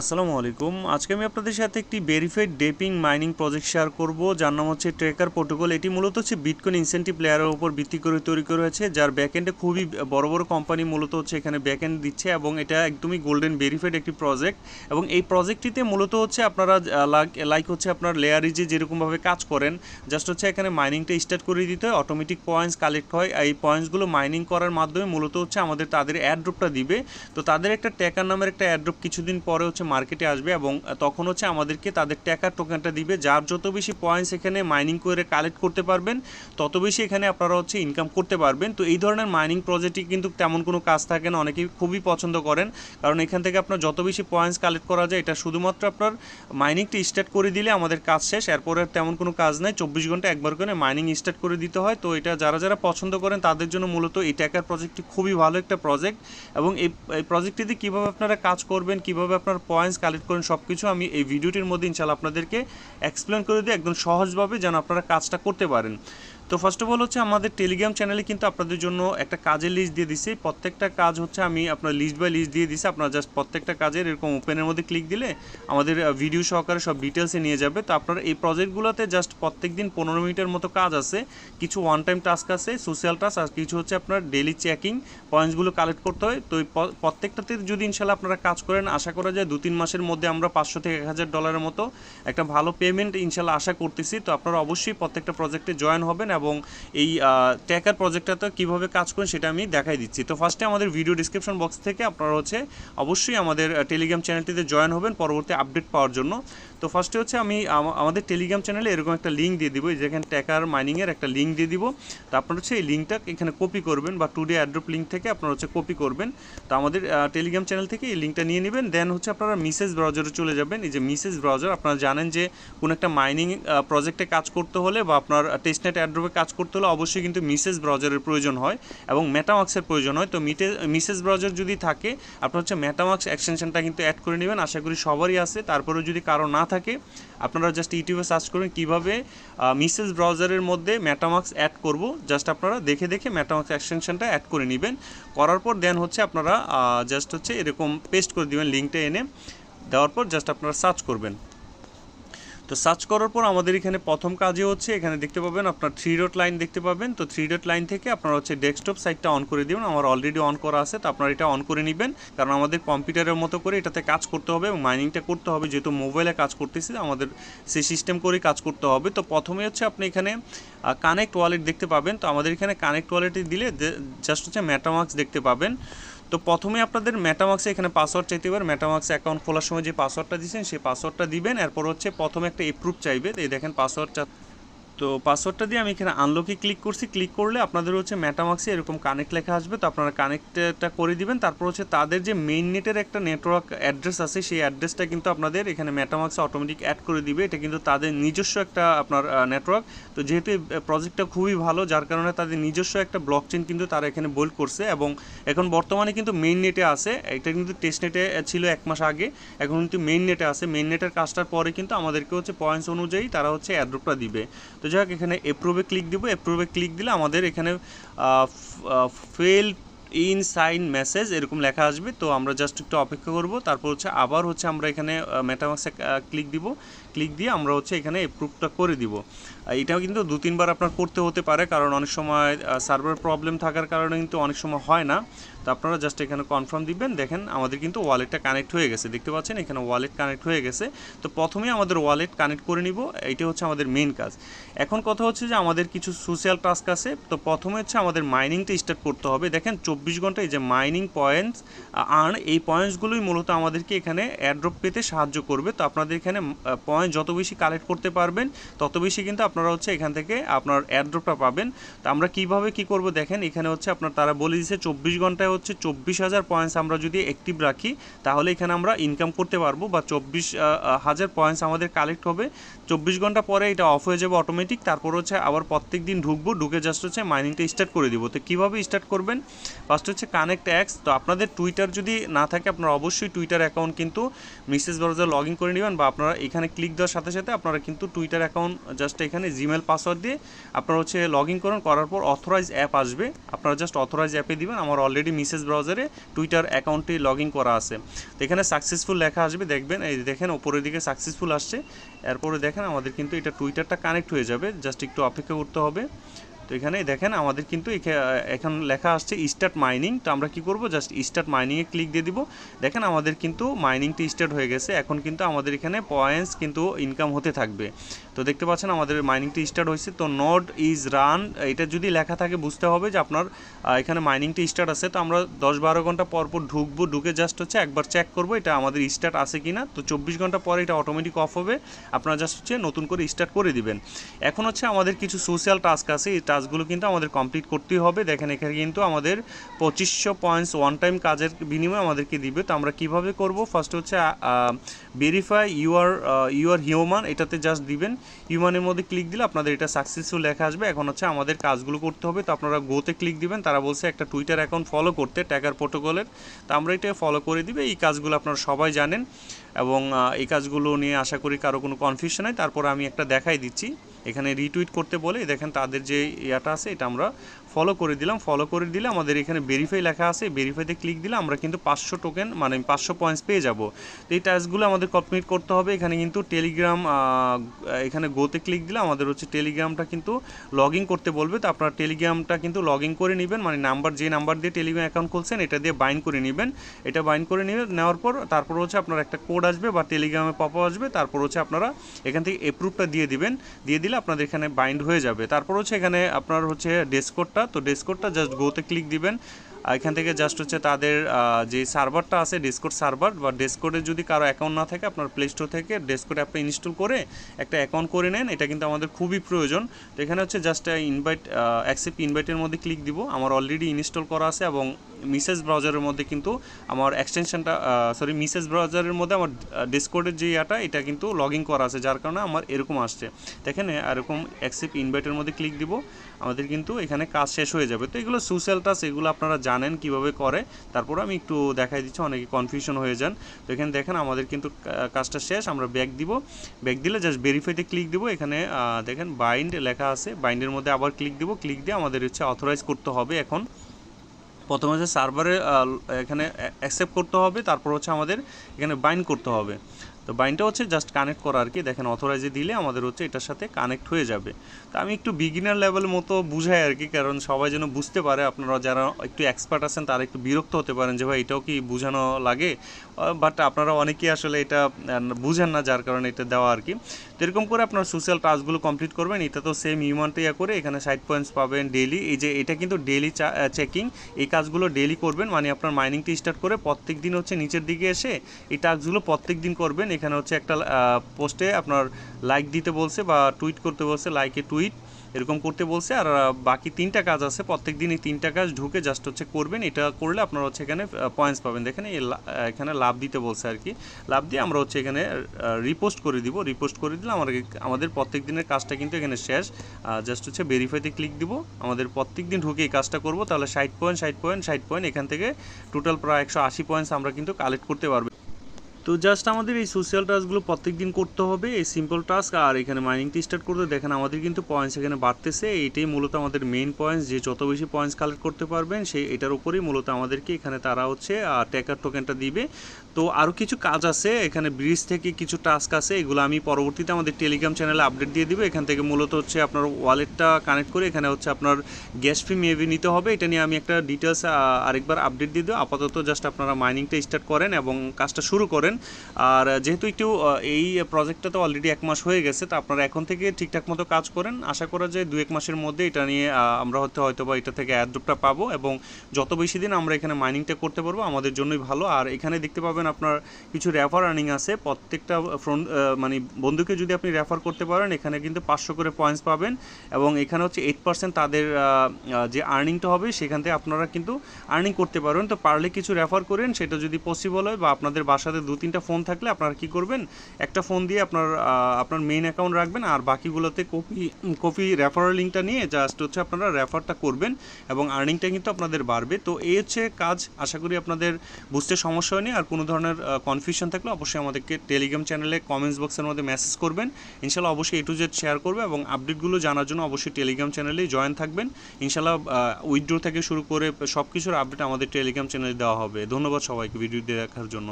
আসসালামু আলাইকুম। আজকে আমি আপনাদের সাথে একটি verified DePIN mining project share করব। যার নাম হচ্ছে ট্রেকার প্রোটোকল এটি মূলত হচ্ছে বিটকয়েন ইনসেন্টিভ লেয়ারের উপর ভিত্তি করে তৈরি করা হয়েছে, যার ব্যাকএন্ডে খুবই বড় বড় কোম্পানি মূলত হচ্ছে এখানে ব্যাকএন্ড দিচ্ছে এবং এটা একদমই গোল্ডেন ভেরিফাইড একটি প্রজেক্ট এবং এই প্রজেক্টটিতে মূলত হচ্ছে আপনারা লাইক হচ্ছে আপনার লেয়ারিজে যেরকমভাবে কাজ করেন জাস্ট হচ্ছে এখানে মাইনিংটা স্টার্ট করে দিতে হয় অটোমেটিক পয়েন্টস কালেক্ট হয়। এই পয়েন্টসগুলো মাইনিং করার মাধ্যমে মূলত হচ্ছে আমাদের তাদের অ্যাড্রপটা দিবে। তো তাদের একটা ট্যাকার নামের একটা অ্যাড্রপ কিছুদিন পরে হচ্ছে মার্কেটে আসবে এবং তখন হচ্ছে আমাদেরকে তাদের ট্যাকার টোকেনটা দিবে, যার যত বেশি পয়েন্টস এখানে মাইনিং করে কালেক্ট করতে পারবেন, তত বেশি এখানে আপনারা হচ্ছে ইনকাম করতে পারবেন। তো এই ধরনের মাইনিং প্রজেক্টটি কিন্তু তেমন কোনো কাজ থাকে না, অনেকেই খুবই পছন্দ করেন। কারণ এখান থেকে আপনার যত বেশি পয়েন্টস কালেক্ট করা যায়, এটা শুধুমাত্র আপনার মাইনিংটি স্টার্ট করে দিলে আমাদের কাজ শেষ। এরপরে তেমন কোনো কাজ নাই, চব্বিশ ঘণ্টা একবার করে মাইনিং স্টার্ট করে দিতে হয়। তো এটা যারা যারা পছন্দ করেন, তাদের জন্য মূলত এই ট্যাকার প্রজেক্টটি খুবই ভালো একটা প্রজেক্ট এবং এই প্রজেক্টটিতে কীভাবে আপনারা কাজ করবেন, কীভাবে আপনার পয়েন্টস কালেক্ট করেন সব কিছু আমি এই ভিডিওটির মধ্যে ইনশাল্লাহ আপনাদেরকে এক্সপ্লেন করে দিই, একদম সহজভাবে যেন আপনারা কাজটা করতে পারেন। তো ফার্স্ট অফ অল হচ্ছে আমাদের টেলিগ্রাম চ্যানেলে কিন্তু আপনাদের জন্য একটা কাজের লিস্ট দিয়ে দিছি। প্রত্যেকটা কাজ হচ্ছে আমি আপনার লিস্ট বাই লিস্ট দিয়ে দিছি। আপনারা জাস্ট প্রত্যেকটা কাজের এরকম ওপেনের মধ্যে ক্লিক দিলে আমাদের ভিডিও সহকারে সব ডিটেলসে নিয়ে যাবে। তো আপনারা এই প্রজেক্টগুলোতে জাস্ট প্রত্যেক দিন পনেরো মিনিটের মতো কাজ আছে। কিছু ওয়ান টাইম টাস্ক আছে সোশ্যাল টাস্ক আর কিছু হচ্ছে আপনার ডেলি চেকিং পয়েন্টসগুলো কালেক্ট করতে হয়। তো প্রত্যেকটাতে যদি ইনশাল্লাহ আপনারা কাজ করেন, আশা করা যায় দু তিন মাসের মধ্যে আমরা পাঁচশো থেকে এক হাজার ডলারের মতো একটা ভালো পেমেন্ট ইনশাল্লাহ আশা করতেছি। তো আপনারা অবশ্যই প্রত্যেকটা প্রজেক্টে জয়েন হবেন এবং এই ট্যাকার প্রজেক্টটাতে কীভাবে কাজ করেন সেটা আমি দেখাই দিচ্ছি। তো ফার্স্টে আমাদের ভিডিও ডিসক্রিপশন বক্স থেকে আপনারা হচ্ছে অবশ্যই আমাদের টেলিগ্রাম চ্যানেলটিতে জয়েন হবেন। পরবর্তী আপডেট পাওয়ার জন্য। তো ফার্স্টে হচ্ছে আমি আমাদের টেলিগ্রাম চ্যানেলে এরকম একটা লিঙ্ক দিয়ে দিব যেখানে ট্যাকার মাইনিংয়ের একটা লিঙ্ক দিয়ে দিব। তো আপনারা হচ্ছে এই লিঙ্কটা এখানে কপি করবেন বা টুডে অ্যাড্রপ লিঙ্ক থেকে আপনারা হচ্ছে কপি করবেন। তো আমাদের টেলিগ্রাম চ্যানেল থেকে এই লিঙ্কটা নিয়ে নেবেন দেন হচ্ছে আপনারা মিসেস ব্রাউজারে চলে যাবেন। এই যে মিসেস ব্রাউজার আপনারা জানেন যে কোনো একটা মাইনিং প্রজেক্টে কাজ করতে হলে বা আপনার টেস্টনেট অ্যাড্রপে কাজ করতে হলে অবশ্যই কিন্তু মিসেস ব্রাউজারের প্রয়োজন হয় এবং মেটামাক্সের প্রয়োজন হয়। তো মিটে মিসেস ব্রাউজার যদি থাকে, আপনার হচ্ছে মেটামাক্স এক্সটেনশনটা কিন্তু অ্যাড করে নেবেন। আশা করি সবারই আছে। তারপরেও যদি কারও না থাকে, আপনারা জাস্ট ইউটিউবে সার্চ করুন কীভাবে মিসেস ব্রাউজারের মধ্যে ম্যাটামাক্স অ্যাড করব। জাস্ট আপনারা দেখে দেখে ম্যাটামাক্স এক্সটেনশনটা অ্যাড করে নেবেন। করার পর দেন হচ্ছে আপনারা জাস্ট হচ্ছে এরকম পেস্ট করে দেবেন লিঙ্কটা এনে। দেওয়ার পর জাস্ট আপনারা সার্চ করবেন। তো সার্চ করার পর আমাদের এখানে প্রথম কাজে হচ্ছে, এখানে দেখতে পাবেন আপনার থ্রি ডট লাইন দেখতে পাবেন। তো থ্রি ডট লাইন থেকে আপনার হচ্ছে ডেস্কটপ সাইটটা অন করে দিবেন। আমার অলরেডি অন করা আছে, তো আপনারা এটা অন করে নেবেন। কারণ আমাদের কম্পিউটারের মতো করে এটাতে কাজ করতে হবে এবং মাইনিংটা করতে হবে। যেহেতু মোবাইলে কাজ করতেছি, আমাদের সেই সিস্টেম করে কাজ করতে হবে। তো প্রথমে হচ্ছে আপনি এখানে কানেক্ট ওয়ালেট দেখতে পাবেন। তো আমাদের এখানে কানেক্ট ওয়ালেটে দিলে জাস্ট হচ্ছে ম্যাটামার্কস দেখতে পাবেন। তো প্রথমে আপনাদের ম্যাটামাক্সে এখানে পাসওয়ার্ড চাইতে পারেন ম্যাটামাক্সে অ্যাকাউন্ট খোলার সময় যে পাসওয়ার্ডটা দিয়েছেন, সেই পাসওয়ার্ডটা দিবেন। এরপর হচ্ছে প্রথমে একটা এপ্রুভ চাইবে। এই দেখেন পাসওয়ার্ডটা তো পাসওয়ার্ডটা দিয়ে আমি এখানে আনলকে ক্লিক করছি। ক্লিক করলে আপনাদের হচ্ছে মেটামাক্সে এরকম কানেক্ট লেখা আসবে। তো আপনারা কানেক্টটা করে দিবেন। তারপর হচ্ছে তাদের যে মেইন নেটের একটা নেটওয়ার্ক অ্যাড্রেস আছে, সেই অ্যাড্রেসটা কিন্তু আপনাদের এখানে মেটামাক্সে অটোমেটিক অ্যাড করে দিবে। এটা কিন্তু তাদের নিজস্ব একটা আপনার নেটওয়ার্ক তো যেহেতু এই প্রজেক্টটা খুবই ভালো, যার কারণে তাদের নিজস্ব একটা ব্লক চেন কিন্তু তারা এখানে বোল্ড করছে এবং এখন বর্তমানে কিন্তু মেইন নেটে আছে। এটা কিন্তু টেস্ট নেটে ছিল এক মাস আগে। এখন কিন্তু মেইন নেটে আছে। মেইন নেটের কাজটার পরে কিন্তু আমাদেরকে হচ্ছে পয়েন্টস অনুযায়ী তারা হচ্ছে অ্যাড্রপটা দিবে। তো যাই হোক এখানে এপ্রুভে ক্লিক দিব। এপ্রুভে ক্লিক দিলে আমাদের এখানে ফেল ইন সাইন মেসেজ এরকম লেখা আসবে। তো আমরা জাস্ট একটু অপেক্ষা করব। তারপর হচ্ছে আবার হচ্ছে আমরা এখানে মেটামাক্সে ক্লিক দিব। ক্লিক দিয়ে আমরা হচ্ছে এখানে এপ্রুভটা করে দিব। এটাও কিন্তু দু, তিনবার আপনার করতে হতে পারে। কারণ অনেক সময় সার্ভার প্রবলেম থাকার কারণে কিন্তু অনেক সময় হয় না। তো আপনারা জাস্ট এখানে কনফার্ম দিবেন, দেখেন আমাদের কিন্তু ওয়ালেটটা কানেক্ট হয়ে গেছে। দেখতে পাচ্ছেন? এখানে ওয়ালেট কানেক্ট হয়ে গেছে। তো প্রথমে আমাদের ওয়ালেট কানেক্ট করে নিব এইটা হচ্ছে আমাদের মেন কাজ। এখন কথা হচ্ছে যে আমাদের কিছু সোশ্যাল টাস্ক আছে, তো প্রথমে হচ্ছে আমাদের মাইনিংটা স্টার্ট করতে হবে। দেখেন, চব্বিশ ঘণ্টা এই যে মাইনিং পয়েন্টস আর্ন এই পয়েন্টসগুলোই মূলত আমাদেরকে এখানে অ্যাড্রপ পেতে সাহায্য করবে। তো আপনাদের এখানে পয়েন্ট যত বেশি কালেক্ট করতে পারবেন, তত বেশি কিন্তু আপনারা হচ্ছে এখান থেকে আপনার অ্যাড্রপটা পাবেন। তো আমরা কীভাবে কি করব? দেখেন, এখানে হচ্ছে আপনার, তারা বলে দিচ্ছে চব্বিশ ঘন্টায় হচ্ছে চব্বিশ হাজার পয়েন্টস আমরা যদি অ্যাক্টিভ রাখি, তাহলে এখানে আমরা ইনকাম করতে পারব বা চব্বিশ হাজার পয়েন্টস আমাদের কালেক্ট হবে। চব্বিশ ঘণ্টা পরে এটা অফ হয়ে যাবে অটোমেটিক তারপর হচ্ছে আবার প্রত্যেক দিন ঢুকবো, ঢুকে জাস্ট হচ্ছে মাইনিংটা স্টার্ট করে দিব। তো কীভাবে স্টার্ট করবেন? ফার্স্ট হচ্ছে কানেক্ট অ্যাক্স তো আপনাদের টুইটার যদি না থাকে, আপনারা অবশ্যই টুইটার অ্যাকাউন্ট কিন্তু মিসেস ব্রাউজার লগ ইন করে নেবেন বা আপনারা এখানে ক্লিক দেওয়ার সাথে সাথে আপনারা কিন্তু টুইটার অ্যাকাউন্ট জাস্ট এখানে জিমেল পাসওয়ার্ড দিয়ে আপনারা হচ্ছে লগ ইন করুন, করার পর অথরাইজ অ্যাপ আসবে। আপনারা জাস্ট অথরাইজ অ্যাপে দিবেন। আমার অলরেডি মিসেস ব্রাউজারে টুইটার অ্যাকাউন্টটি লগ ইন করা আছে। তো এখানে সাকসেসফুল লেখা আসবে, দেখবেন, এই দেখেন, ওপরের দিকে সাকসেসফুল আসছে। এরপরে দেখেন, আমাদের কিন্তু এটা টুইটারটা কানেক্ট হয়ে যাবে, জাস্ট একটু অপেক্ষা করতে হবে। তো এখানে দেখেন, আমাদের কিন্তু এখা- এখন লেখা আসছে স্টার্ট মাইনিং তো আমরা কি করব? জাস্ট স্টার্ট মাইনিংয়ে ক্লিক দিয়ে দিব। দেখেন, আমাদের কিন্তু মাইনিংটি স্টার্ট হয়ে গেছে। এখন কিন্তু আমাদের এখানে পয়েন্টস কিন্তু ইনকাম হতে থাকবে। তো দেখতে পাচ্ছেন, আমাদের মাইনিংটি স্টার্ট হয়েছে। তো নট ইজ রান এটা যদি লেখা থাকে, বুঝতে হবে যে আপনার এখানে মাইনিংটি স্টার্ট আছে। তো আমরা দশ বারো ঘণ্টা পর পর ঢুকবো, ঢুকে জাস্ট হচ্ছে একবার চেক করব, এটা আমাদের স্টার্ট আছে কিনা তো চব্বিশ ঘণ্টা পরে এটা অটোমেটিক অফ হবে। আপনারা জাস্ট হচ্ছে নতুন করে স্টার্ট করে দিবেন। এখন হচ্ছে আমাদের কিছু সোশ্যাল টাস্ক আছে। এই টাস্কগুলো কিন্তু আমাদের কমপ্লিট করতেই হবে। দেখেন এখানে কিন্তু আমাদের পঁচিশশো পয়েন্টস ওয়ান টাইম কাজের বিনিময়ে আমাদেরকে দিবে। তো আমরা কীভাবে করব? ফার্স্ট হচ্ছে verify you are you are human এটাতে জাস্ট দিবেন। হিউম্যানের মধ্যে ক্লিক দিলে আপনাদের এটা সাকসেসফুল লেখা আসবে। এখন হচ্ছে আমাদের কাজগুলো করতে হবে। তো আপনারা গোতে ক্লিক দিবেন। তারা বলছে একটা টুইটার অ্যাকাউন্ট ফলো করতে ট্যাগার প্রোটোকলের তো আমরা এটা ফলো করে দিবে। এই কাজগুলো আপনারা সবাই জানেন। এবং এই কাজগুলো নিয়ে আশা করি কারও কোনো কনফিউশন নাই। তারপর আমি একটা দেখাই দিচ্ছি। এখানে রিটুইট করতে বলে দেখেন তাদের যে ইয়াটা আছে এটা আমরা ফলো করে দিলাম ফলো করে দিলে আমাদের এখানে ভেরিফাই লেখা আছে ভেরিফাইতে ক্লিক দিলে আমরা কিন্তু পাঁচশো টোকেন মানে পাঁচশো পয়েন্টস পেয়ে যাব। তো এই টাস্কগুলো আমাদের কমপ্লিট করতে হবে। এখানে কিন্তু টেলিগ্রাম এখানে গোতে ক্লিক দিলে আমাদের হচ্ছে টেলিগ্রামটা কিন্তু লগ করতে বলবে। তো আপনার টেলিগ্রামটা কিন্তু লগ করে নেবেন মানে নাম্বার যে নাম্বার দিয়ে টেলিগ্রাম অ্যাকাউন্ট খুলছেন, এটা দিয়ে বাইন্ড করে নেবেন। এটা বাইন্ড করে নিয়ে নেওয়ার পর তারপর হচ্ছে আপনার একটা কোড আসবে বা টেলিগ্রামে পপ আসবে, তারপর হচ্ছে আপনারা এখান থেকে এপ্রুভটা দিয়ে দিবেন। দিয়ে দিলে আপনাদের এখানে বাইন্ড হয়ে যাবে। তারপর হচ্ছে এখানে আপনার হচ্ছে ডেসকোডটা তো ডেসকোডটা জাস্ট গোতে ক্লিক দিবেন। এখান থেকে জাস্ট হচ্ছে তাদের যে সার্ভারটা আছে ডেসকোড সার্ভার, বা ডেসকোডে যদি কারও অ্যাকাউন্ট না থাকে, আপনার প্লে স্টোর থেকে ডেসকোড অ্যাপটা ইনস্টল করে একটা অ্যাকাউন্ট করে নেন। এটা কিন্তু আমাদের খুবই প্রয়োজন। তো এখানে হচ্ছে জাস্ট ইনভাইট অ্যাকসেপ্ট ইনভাইটের মধ্যে ক্লিক দিব। আমার অলরেডি ইনস্টল করা আছে এবং মিসেস ব্রাউজারের মধ্যে কিন্তু আমার এক্সটেনশনটা সরি মিসেস ব্রাউজারের মধ্যে আমার ডিসকোডের যে ইয়াটা, এটা কিন্তু লগ ইন করা আছে, যার কারণে আমার এরকম আসছে। দেখেন এরকম অ্যাকসেপ্ট ইনভাইটের মধ্যে ক্লিক দিব, আমাদের কিন্তু এখানে কাজ শেষ হয়ে যাবে। তো এগুলো সোশ্যাল টাচ এগুলো আপনারা জানেন কীভাবে করে। তারপর আমি একটু দেখাই দিচ্ছি, অনেকে কনফিউশন হয়ে যান। তো এখানে দেখেন, আমাদের কিন্তু কাজটা শেষ, আমরা ব্যাক দিব। ব্যাক দিলে জাস্ট ভেরিফাইতে ক্লিক দিব। এখানে দেখেন বাইন্ড লেখা আছে। বাইন্ডের মধ্যে আবার ক্লিক দিব। ক্লিক দিয়ে আমাদের হচ্ছে অথরাইজ করতে হবে এখন। প্রথমে হচ্ছে সার্ভারে এখানে অ্যাকসেপ্ট করতে হবে তারপর হচ্ছে আমাদের এখানে বাইন্ড করতে হবে। তো বাইনটা হচ্ছে জাস্ট কানেক্ট করা আর কি দেখেন অথরাইজে দিলে আমাদের হচ্ছে এটার সাথে কানেক্ট হয়ে যাবে। তো আমি একটু বিগিনার লেভেল মতো বুঝাই আর কি কারণ সবাই যেন বুঝতে পারে, আপনারা যারা একটু এক্সপার্ট আছেন, তারা একটু বিরক্ত হতে পারেন যে, ভাই, এটাও কি বোঝানো লাগে? বাট আপনারা অনেকেই আসলে এটা বুঝেন না, যার কারণে এটা দেওয়া আর কি তো এরকম করে আপনার সোশ্যাল টাস্কগুলো কমপ্লিট করবেন। এটা তো সেম হিউম্যানটা ইয়া করে এখানে সাইড পয়েন্টস পাবেন ডেলি এই যে, এটা কিন্তু ডেলি চেকিং এই কাজগুলো ডেলি করবেন মানে আপনার মাইনিংটি স্টার্ট করে প্রত্যেক দিন হচ্ছে নিচের দিকে এসে এই টাস্কগুলো প্রত্যেক দিন করবেন। এখানে হচ্ছে একটা পোস্টে আপনার লাইক দিতে বলছে বা টুইট করতে বলছে লাইকে টুইট এরকম করতে বলছে। আর বাকি তিনটা কাজ আছে, প্রত্যেক দিন এই তিনটা কাজ ঢুকে জাস্ট হচ্ছে করবেন। এটা করলে আপনারা হচ্ছে এখানে পয়েন্টস পাবেন। দেখেন এখানে লাভ দিতে বলছে আর কি। লাভ দিয়ে আমরা হচ্ছে এখানে রিপোস্ট করে দিব। রিপোস্ট করে দিলে আমার আমাদের প্রত্যেক দিনের কাজটা কিন্তু এখানে শেষ। জাস্ট হচ্ছে ভেরিফাইতে ক্লিক দিব। আমাদের প্রত্যেক দিন ঢুকে এই কাজটা করব, তাহলে ষাট পয়েন্ট ষাট পয়েন্ট ষাট পয়েন্ট এখান থেকে টোটাল প্রায় একশো আশি পয়েন্টস আমরা কিন্তু কালেক্ট করতে পারব। তো জাস্ট আমাদের এই সোশ্যাল টাস্কগুলো প্রত্যেক দিন করতে হবে, এই সিম্পল টাস্ক আর এখানে মাইনিংটি স্টার্ট করতে, দেখেন আমাদের কিন্তু পয়েন্টস এখানে বাড়তেছে এইটাই মূলত আমাদের মেন পয়েন্টস যে যত বেশি পয়েন্টস কালেক্ট করতে পারবেন সেই এটার উপরেই মূলত আমাদেরকে এখানে তারা হচ্ছে ট্যাকার টোকেনটা দিবে। তো আরও কিছু কাজ আছে, এখানে ব্রিজ থেকে কিছু টাস্ক আছে, এগুলো আমি পরবর্তীতে আমাদের টেলিগ্রাম চ্যানেলে আপডেট দিয়ে দিব। এখান থেকে মূলত হচ্ছে আপনার ওয়ালেটটা কানেক্ট করে এখানে হচ্ছে আপনার গ্যাস ফি মেবি নিতে হবে। এটা নিয়ে আমি একটা ডিটেলস আরেকবার আপডেট দিয়ে দেবো। আপাতত জাস্ট আপনারা মাইনিংটা স্টার্ট করেন এবং কাজটা শুরু করেন। আর যেহেতু একটু এই প্রজেক্টটা তো অলরেডি এক মাস হয়ে গেছে, তো আপনারা এখন থেকে ঠিকঠাক মতো কাজ করেন। আশা করা যায় দু এক মাসের মধ্যে এটা নিয়ে আমরা হয়তো হয়তো বা এটা থেকে অ্যাড্রপটা পাবো এবং যত বেশি দিন আমরা এখানে মাইনিংটা করতে পারব, আমাদের জন্যই ভালো। আর এখানে দেখতে পাবেন আপনার কিছু রেফার আর্নিং আছে। প্রত্যেকটা ফ্রন্ট মানে বন্ধুকে যদি আপনি রেফার করতে পারেন, এখানে কিন্তু পাঁচশো করে পয়েন্টস পাবেন এবং এখানে হচ্ছে এইট পার্সেন্ট তাদের যে আর্নিংটা হবে, সেখান থেকে আপনারা কিন্তু আর্নিং করতে পারবেন। তো পারলে কিছু রেফার করেন, সেটা যদি পসিবল হয় বা আপনাদের বাসাতে দু, তিনটা ফোন থাকলে আপনারা কি করবেন? একটা ফোন দিয়ে আপনার আপনার মেইন অ্যাকাউন্ট রাখবেন আর বাকিগুলোতে কপি কপি রেফারেল লিঙ্কটা নিয়ে জাস্ট হচ্ছে আপনারা রেফারটা করবেন এবং আর্নিংটা কিন্তু আপনাদের বাড়বে। তো এই হচ্ছে কাজ। আশা করি আপনাদের বুঝতে সমস্যা হয়নি। আর কোনো ধরনের কনফিউশন থাকলে অবশ্যই আমাদেরকে টেলিগ্রাম চ্যানেলে কমেন্টস বক্সের মধ্যে মেসেজ করবেন। ইনশাল্লাহ অবশ্যই এ টু জেড শেয়ার করবে এবং আপডেটগুলো জানার জন্য অবশ্যই টেলিগ্রাম চ্যানেলেই জয়েন থাকবেন। ইনশাল্লাহ উইথড্র থেকে শুরু করে সব কিছুর আপডেট আমাদের টেলিগ্রাম চ্যানেলে দেওয়া হবে। ধন্যবাদ সবাইকে ভিডিও দেখার জন্য।